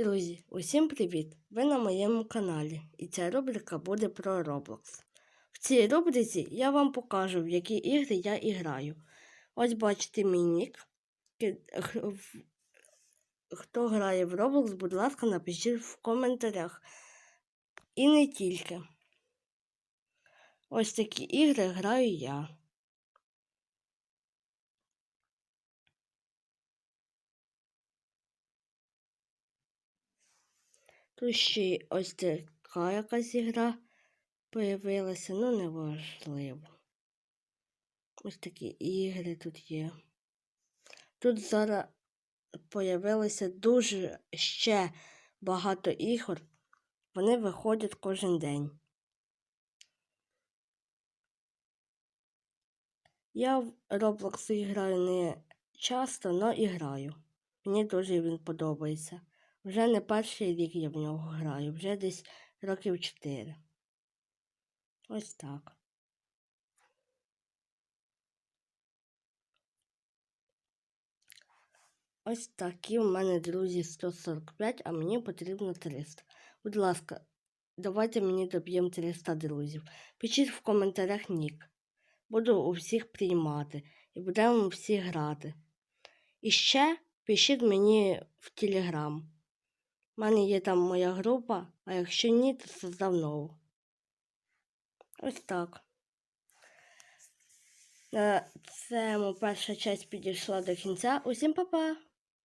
Друзі, усім привіт! Ви на моєму каналі, і ця рубрика буде про Roblox. В цій рубриці я вам покажу, в які ігри я іграю. Ось бачите мій нік. Хто грає в Roblox, будь ласка, напишіть в коментарях. І не тільки. Ось такі ігри граю я. Тут ще ось така якась ігра появилася, ну неважливо. Ось такі ігри тут є. Тут зараз появилося дуже ще багато ігор. Вони виходять кожен день. Я в Roblox граю не часто, але і граю. Мені дуже він подобається. Вже не перший рік я в нього граю, вже десь років 4. Ось так. Ось такі в мене друзі 145, а мені потрібно 300. Будь ласка, давайте мені доб'ємо 300 друзів. Пишіть в коментарях нік. Буду у всіх приймати і будемо всі грати. І ще пишіть мені в Телеграм. У мене є там моя група, а якщо ні, то создав нову. Ось так. Це моя перша часть підійшла до кінця. Усім па-па!